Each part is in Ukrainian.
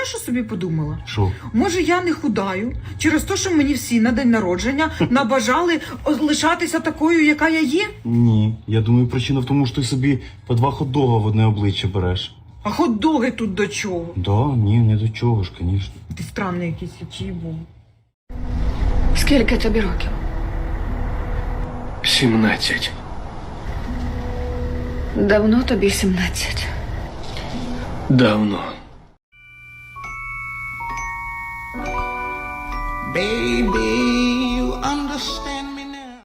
знаєш, що собі подумала? Що? Може, я не худаю через те, що мені всі на день народження набажали лишатися такою, яка я є? Ні. Я думаю, причина в тому, що ти собі по два хот-дога в одне обличчя береш. А хот-доги тут до чого? Да, ні, не до чого ж, звісно. Ти странний якийсь який був. Скільки тобі років? 17. Давно тобі 17. Давно. Baby, you understand me now.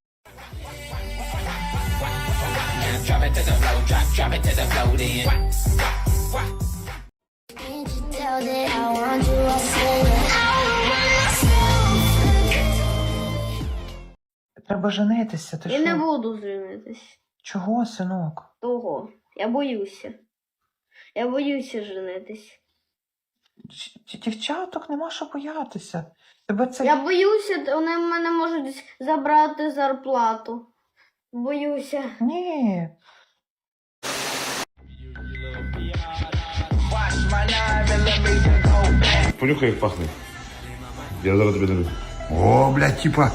Can't you tell that I want you? I say that Треба женитися, ти Я не буду женитись. Чого, синок? Того. Я боюся. Я боюся женитись. Дівчаток нема що боятися. Тебе це Я боюся, вони в мене можуть забрати зарплату. Боюся. ні. Понюхай, як пахне. Я зараз тобі даю. О, блядь, типа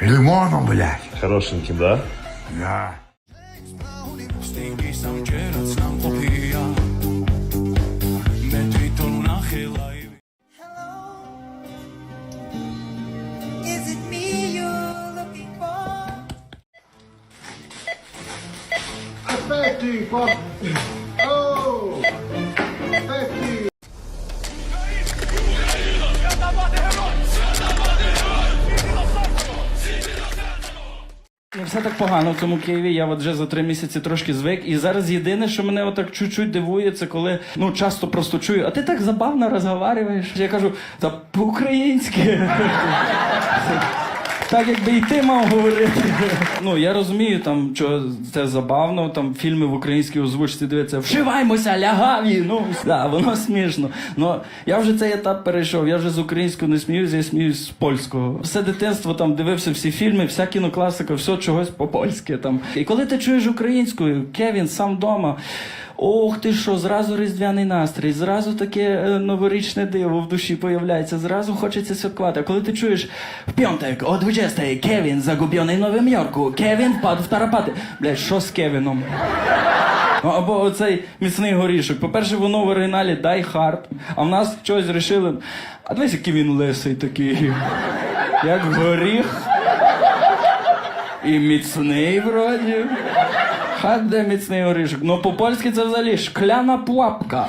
лимоном, блядь. Хорошенький, да? Да. Все так погано в цьому Києві. Я вже за три місяці трошки звик. І зараз єдине, що мене отак чуть-чуть дивує, це коли ну часто просто чую, а ти так забавно розговорюєш. Я кажу, та по-українськи. Так, якби і ти мав говорити. Ну, я розумію, там, що це забавно, там фільми в українській озвучці дивиться, вшиваймося, лягаві. Ну, да, воно смішно. Ну, я вже цей етап перейшов, я вже з українською не сміюся, я сміюсь з польського. Все дитинство там дивився всі фільми, вся кінокласика, все чогось по-польськи там. І коли ти чуєш українською, Кевін сам вдома. Ох ти що, зразу різдвяний настрій, зразу таке е, новорічне диво в душі появляється, зразу хочеться святкувати. А коли ти чуєш в п'яток о 20 Кевін загублений в Новому Йорку, Кевін впав в Тарапати. Блядь, що з Кевіном? Або оцей міцний горішок. По-перше, воно в оригіналі Die Hard, а в нас щось рішили. А дивись, який він лисий такий. Як горіх. І міцний вроді. Ха, де міцний горішок. Ну по-польськи це взагалі шкляна пуапка.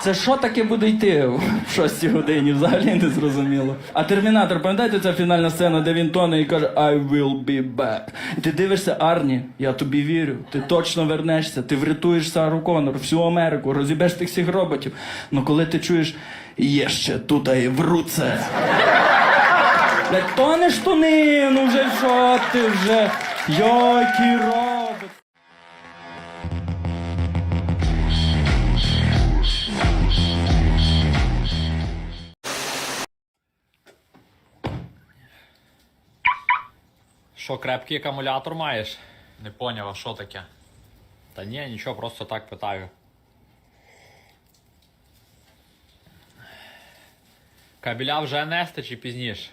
Це що таке буде йти в шостій годині? Взагалі не зрозуміло. А термінатор, пам'ятаєте ця фінальна сцена, де він тоне і каже I will be back. І ти дивишся, Арні, я тобі вірю, ти точно вернешся, ти врятуєш Сару Конор, всю Америку, розібеш тих всіх роботів. Ну коли ти чуєш, є ще тут і вруце. Тонеш тони, ну вже що ти вже? Йокі робот. Що, крепкий акумулятор маєш? Не поняв, а що таке? Та ні, нічого, просто так питаю. Кабеля вже нести чи пізніше?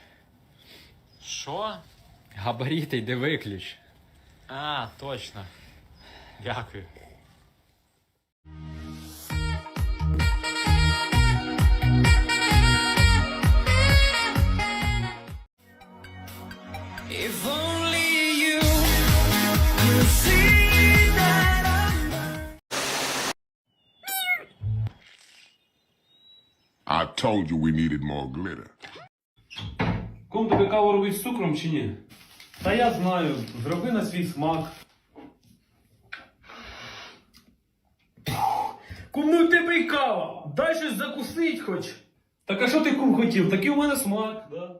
Що? Габаріти, йди виключ. А, точно. Дякую. If only I told you we needed more glitter. Кому тобі каву робить з цукром чи ні? Та я знаю, зроби на свій смак. Кому тебе й кава? Дай щось закусить хоч. Так а що ти кум хотів? Такий у мене смак, да.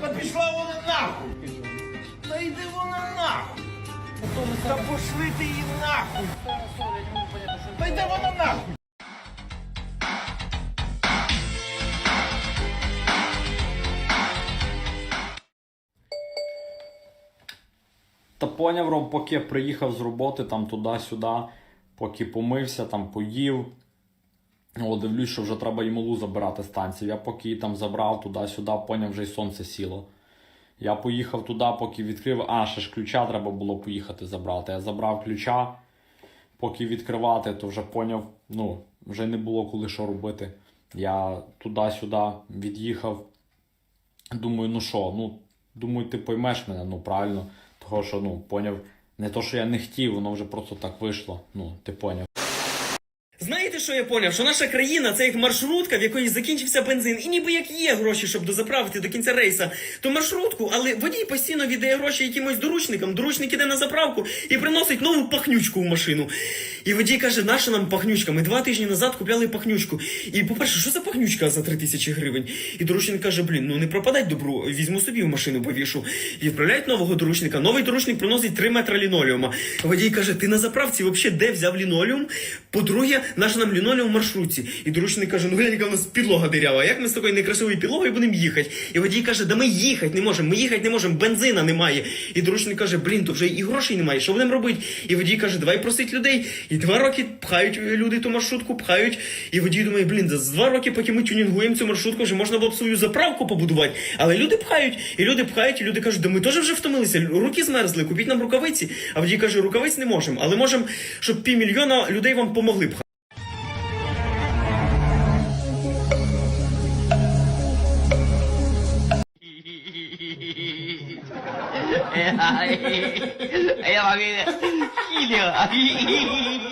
Та пішла вона нахуй! Та йди вона нахуй! Та пошли ти її нахуй! Та йди вона нахуй! Та поняв, Ром, поки приїхав з роботи там туди-сюди, поки помився, там поїв. О, дивлюсь, що вже треба і малу забирати з станції. Я поки її там забрав туди-сюди, поняв, вже й сонце сіло. Я поїхав туди, поки відкрив. А, ще ж ключа треба було поїхати забрати. Я забрав ключа, поки відкривати, то вже поняв, ну, вже не було коли що робити. Я туди-сюди від'їхав. Думаю, ну що, ну, думаю, ти поймеш мене, ну правильно. Того, що, ну, поняв, не то, що я не хотів, воно вже просто так вийшло. Ну, ти поняв. Що я поняв? Що наша країна це як маршрутка, в якої закінчився бензин, і ніби як є гроші, щоб дозаправити до кінця рейса ту маршрутку, але водій постійно віддає гроші якимось доручникам. Доручник іде на заправку і приносить нову пахнючку в машину. І водій каже, наша нам пахнючка. Ми два тижні назад купляли пахнючку. І по-перше, що за пахнючка за три тисячі гривень? І доручник каже: блін, ну не пропадать добру, візьму собі в машину повішу. І відправляють нового доручника. Новий доручник приносить 3 метри лінолеума. Водій каже: ти на заправці взагалі де взяв лінолеум? По-друге, наш нам лінолеум в маршрутці. І доручник каже: ну глянь, яка в нас підлога дирява. Як ми з такою некрасивою підлогою будемо їхати? І водій каже, да ми їхати не можемо, ми їхати не можемо, бензина немає. І доручник каже, блін, то вже і грошей немає. Що будемо робити? І водій каже, давай просить людей. І два роки пхають люди ту маршрутку, пхають. І водій думає, блін, за два роки, поки ми тюнінгуємо цю маршрутку, вже можна було б свою заправку побудувати. Але люди пхають, і люди пхають, і люди кажуть, да ми теж вже втомилися, руки змерзли, купіть нам рукавиці. А водій каже, рукавиць не можемо, але можемо, щоб півмільйона людей вам помогли пхати. 哎呀妈逼的细的